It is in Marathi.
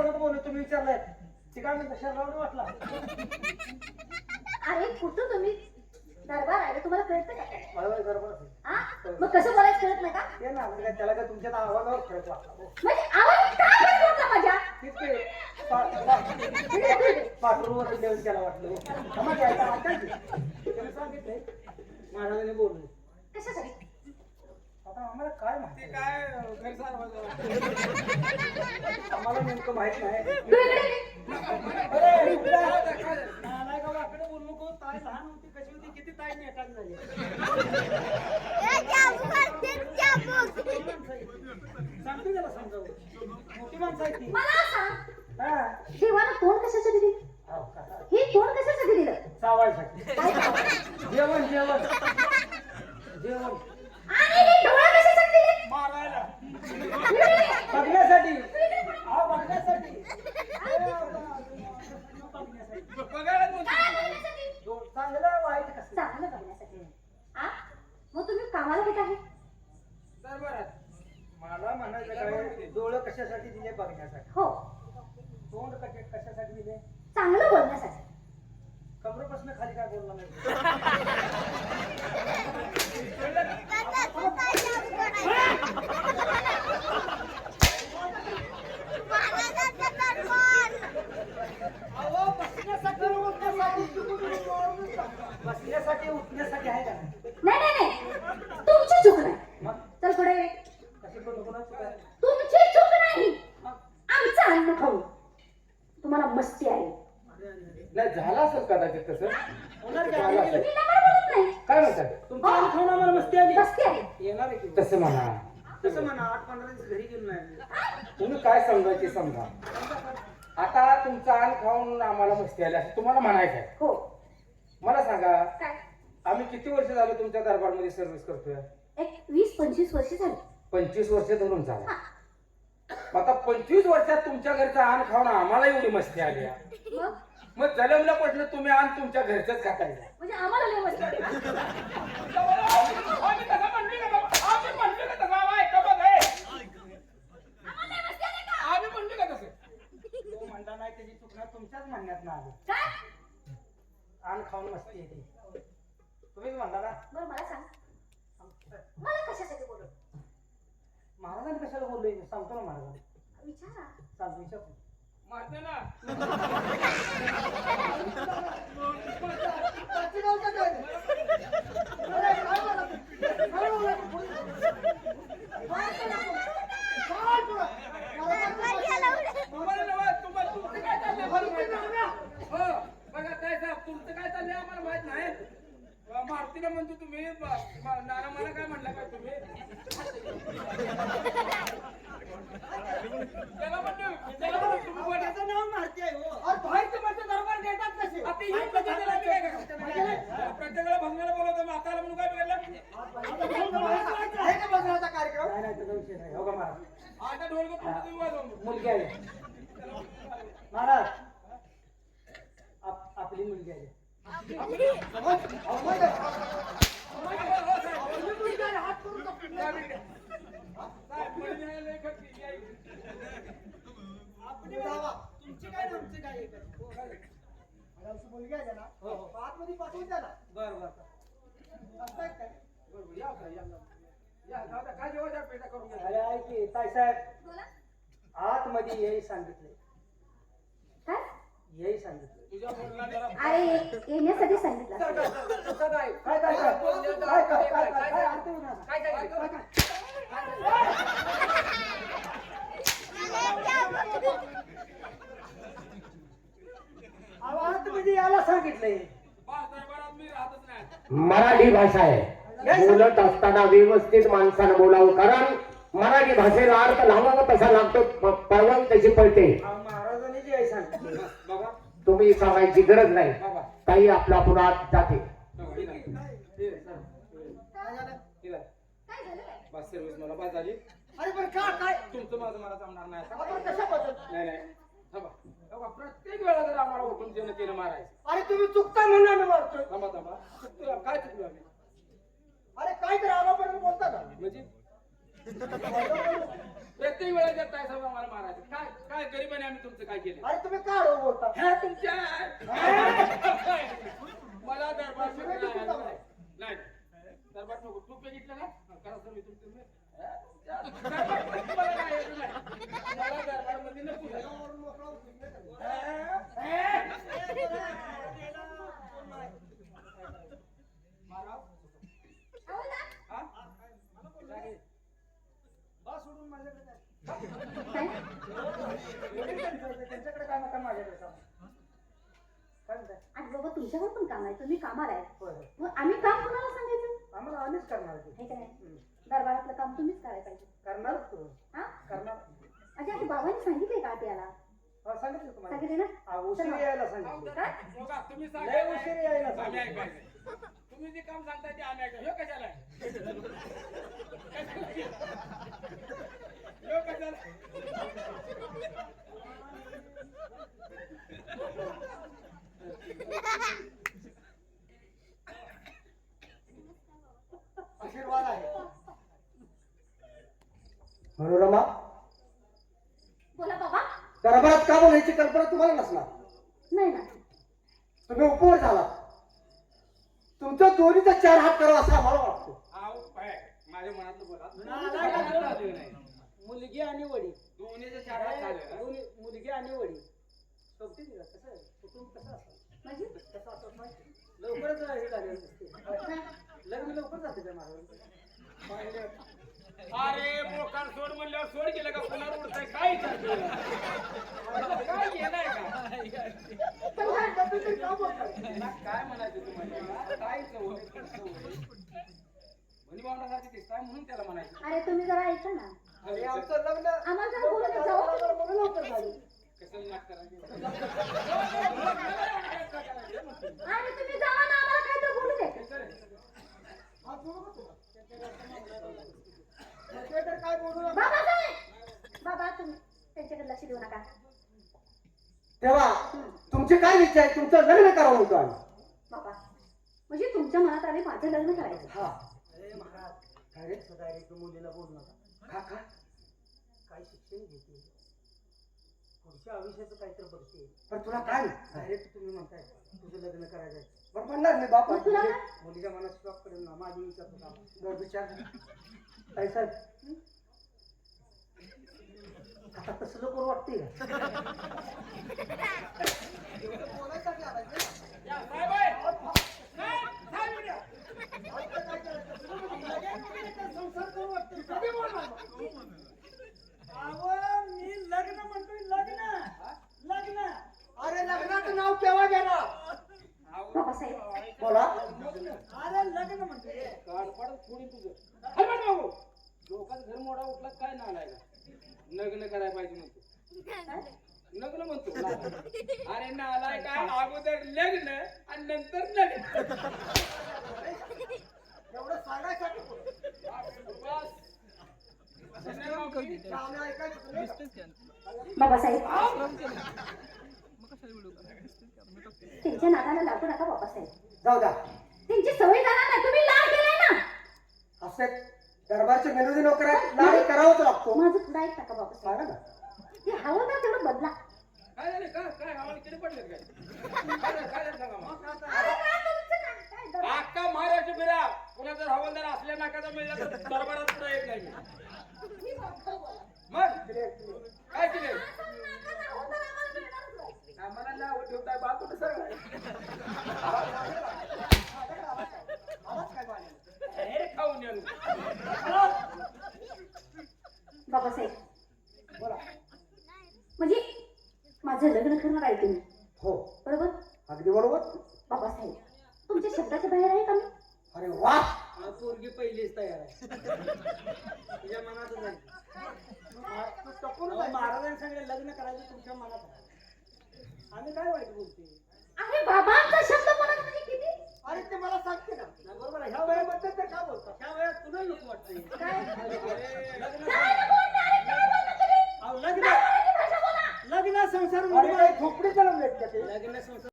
परत बोलू तुम्ही विचारलंय. ते काय म्हणतं शर्मावून वाटला? अरे कुठं तुम्ही? दरबार आहे तुम्हाला कळतं का? वाटलं गडबड असेल. हा? मग कसं बोलायचं कळत नाही का? ते ना म्हणजे काय त्याला काय तुमच्या आवाजावर फरक वाटला हो. म्हणजे आवाज काय बरं वाटला माझ्या. तेच ते पा- पा- पाठरूवर जेवण त्याला वाटलं की. त्याने सांगितलंय. महाराजांनी बोलले. कशासाठी? आम्हाला काय माहिती काय घरी सारवायचं आम्हाला नेमकं माहीत नाही. नाही का वाकडं बोलू नको. ताई लहान होती कशी होती किती ताई नेटान झाली सांगतो त्याला समजावून मोठी माणसं आहे ती मला सांग हा देवानं तोंड कशासाठी दिली हो का? हे तोंड कशासाठी दिलं चावायसाठी काय सांग? जेवण जेवण जेवण आणि हे डोळे कशासाठी दिले मारायला बघण्यासाठी हा बघण्यासाठी ए, बघण्यासाठी. बघायला नव्हतं. काय बघण्यासाठी? दो- चांगलं वाईट कसं चांगलं बघण्यासाठी आ? मग तुम्ही कामाला कुठे आहे दरबारात मला म्हणायचं काय डोळं कशासाठी दिले बघण्यासाठी हो तोंड कशा कशासाठी दिले चांगलं बोलण्यासाठी. कमरेपासून खाली काय बोलला अहो, बसण्यासाठी उठण्यासाठी आहे का नाही? नाही नाही नाही तुमची चूक नाही मग चल पुढे कशी कोण कोणाचं काय? तुमची चूक नाही मग आमचं अन्न खाऊ तुम्हाला मस्ती आहे नाही झालं असेल कदाचित तसं? होणार की आम्ही मी गेलो. काय म्हणतात? खाऊन आम्हाला मस्ती आली. येणार आहे की तसं म्हणा. तसं म्हणा आठ पंधरा दिवस घरी गेलो नाही तुम्ही काय समजायचे समजा. आता तुमचा अन्न खाऊन आम्हाला मस्ती आली असं तुम्हाला म्हणायचं आहे. हो. मला सांगा काय? आम्ही किती वर्ष झालं तुमच्या दरबारमध्ये सर्व्हिस करतोय? एक वीस पंचवीस वर्ष झाली. पंचवीस वर्ष धरून झालं. हा. आता पंचवीस वर्षात तुमच्या घरचं अन्न खाऊन आम्हाला एवढी मस्ती आली आहे. मग? मग जलमलं पडलं तुम्ही अन्न तुमच्या घरचंच खातायचं म्हणजे आम्हाला लय. आम्ही तसं का? आम्ही का तसं? आम्हा ऐका बघ. आम्हाला लय मस्ती आली का? आम्ही म्हणले का तसं? तो म्हणता नाही त्याची चुकणार तुमच्याच म्हणण्यात ना आली काय आण खाऊन मस्ती येते तुम्हीच म्हणता ना बरं मला सांग मला कशासाठी बोलू महाराजांनी कशाला बोललोय सांगतो ना महाराजांनी विचारा सांगतो विचारतो मारते ना. मुलगी आली महाराज आप- आपली मुलगी आली तुमची काय तुमची काय मुलगी आहे ना हो, हो. आतमध्ये पाठवून द्या ना बरं बर काय बरोबर या या या जाऊ द्या, पेटा करून घ्या. अरे की ताई साहेब आतमध्ये येई सांगितले. काय? येई सांगितले. तुझ्या मुलाला जरा अरे येण्यासाठी सांगितलं. काय काय काय काय काय काय काय काय काय अर्थ होणार? काय काय काय काय? अहो, आतमध्ये यायला सांगितलंय. बा, दरबारात मी राहतच नाही मराठी भाषा आहे. बोलत असताना व्यवस्थित माणसानं बोलावं कारण मराठी भाषेला अर्थ लावा तसा लागतो. पळवण त्याची पळते? महाराजांनी जे तुम्ही सांगायची गरज नाही. काही आपला पुरात जाते. मला बस अरे काय? तुमचं माझं मला नाही नाही प्रत्येक वेळा जर आम्हाला उठून देणं केलं मारायचं. अरे तुम्ही चुकता म्हणणार थांबा थांबा. काय चुकलो आम्ही? अरे काय तर आम्हाला बोलता का? म्हणजे प्रत्येक वेळा जर ताई साहेब आम्हाला मारायचं. काय काय गरीबाने आम्ही तुमचं काय केलं? अरे तुम्ही का आडवं बोलता? ह्या तुमच्या मला दरबार नाही नाही. दरबार नको तू बघितलं ना? हा, करा सर मी तुमचं मी- ह्या तुमच्या- दरबार तुम्हाला काय येत नाही. मला दरबारमध्ये नको माराव. अहो ना, हा? जागे. बा सोडून माझ्याकडे काय? काय? त्यांच्याकडे काय नका माझ्याकडे काम. काय म्हणताय तुमच्यावर पण काम आहे तुम्ही कामाला आहे. मग आम्ही काम कोणाला सांगायचं? आम्हाला आम्हीच करणार ते हे काय? हम्म. दरबारातलं काम तुम्हीच करायला पाहिजे. करणारच तू हा? करणार. अच्छा आता बाबांनी सांगितलंय का त्याला हा, सांगितलं तुम्हाला. सांगितले ना? हा, उशीर यायला सांगितलं. बघा, तुम्ही लय यायला आम्ही सांगितलं. ऐकायचं. तुम्ही जे काम सांगताय ते आम्ही ऐकायचं. ह्यो कशाला आहे? ह्यो कशाला आहे? आशीर्वाद आहे. मनोरमा? बोला बाबा. दरबारात का बोलायची कल्पना तुम्हाला नसणार? नाही ना तुम्ही उपवर झाला. तुमचा दोन्हीचा चार हात करावा असा आम्हाला वाटतो. आहो, काय? माझ्या मनातलं बोला. मुलगी आणि वडील. दोन्हीचे चार हात झाले मुलगी आणि वडील. सोबती दिला कसं आहे? कुटुंब कसं असतं? लवकरच हे दिसते लग्न लवकर जाते त्या महाराज अरे मोकार सोड म्हणल्यावर सोड गेलं का? पुन्हा उडताय काय? काय का? ना काय म्हणायचं तुम्हाला? काय म्हणी भावनासारखी दिसताय म्हणून त्याला म्हणायचं. अरे तुम्ही जरा ऐका ना. आणि आमचं लग्न आम्हाला झालं. कसं नाक करायचं आणि तुम्ही जावा ना आम्हाला काय तर बोलू दे हा, बोलू का तुला? मग ते तर काय बोलू नका. बाबा साहेब बाबा तुम्ही त्यांच्याकडे लक्ष देऊ नका. तेव्हा तुमचे काय इच्छा आहे तुमचं लग्न करावं होतं आम्ही. बाबा म्हणजे तुमच्या मनात आले माझं लग्न करायचं. हा. अरे महाराज काय रे? डायरेक्ट मुलीला बोलू नका. का का? काय शिक्षण घेते. पुढच्या आयुष्याचं काहीतरी बघते. पण तुला काय डायरेक्ट तुम्ही म्हणताय तुझं लग्न करायचंय. बरं म्हणणार बाप मग तुला काय? मुलीच्या मनात शॉक ना माझी विचार होता बरं विचार. काय साहेब आता तसं करू वाटते का या, साहेब आहे. साहेब, साहेब इकडे. मी लग्न म्हणतोय लग्न लग्न अरे लग्नाचं नाव केव्हा गेला बाबा साहेब बोला अरे लग्न म्हणतोय काडपाडच फोडीन तुझं. अरे बा भाऊ, लोकांचा घर मोडा उठला काय नालायला लग्न म्हणतो. लग्न म्हणतो अरे नालाय काय अगोदर लग्न आणि नंतर लग्न. एवढं सांगायसाठी? बाबासाहेब त्यांच्या नादाला लागू नका बाबासाहेब जाऊ द्या. त्यांची सवय झाला ना तुम्ही लाड केलाय ना. असे दरबारचे मेलोडी नोकर आहेत लाड करावाच लागतो. माझं पुढं ऐक टाका बाबासाहेब सांगा ना. ते हवं ना तेवढं बदला काय झालं का काय हवाला किती पडले काय काय झालं? काय झालं सांगा मला. अरे काय तुमचं काय? काय दर- अख्खा महाराष्ट्र फिरा पुन्हा जर हवालदार असल्या नाकाचा मिळला तर दरबारात येत नाही मी बघतो बोला. मग काय केले असं आम्हाला मिळणारच नाही. आम्हाला नाव ठेवताय बा कुठं? हे खाऊन येऊ बाबासाहेब बोला म्हणजे माझं लग्न करणार आहे तुम्ही. हो. बरोबर? अगदी बरोबर. बाबासाहेब तुमच्या शब्दाच्या बाहेर आहे का मी? अरे वा! आज पोरगी पहिलीच तयार आहे. तुझ्या महाराजांनी सांगितलं लग्न करायचं तुमच्या मनात आहे. आम्ही काय वाईट बोलते अरे बाबांचा शब्द मनात म्हणजे किती? अरे ते मला सांगते ना. नाही, बरोबर आहे. ह्या वयाबद्दल ते का बोलतात? ह्या वयात तुला नको वाटतंय. काय? अरे, काय रे बोलणे? अरे काय बोलता तुम्ही? अहो, लग्न काय बोलता? भाषा बोला. लग्न संसार अरे मुलगा काही झोपडी चालवलेत का ते? लग्न संसार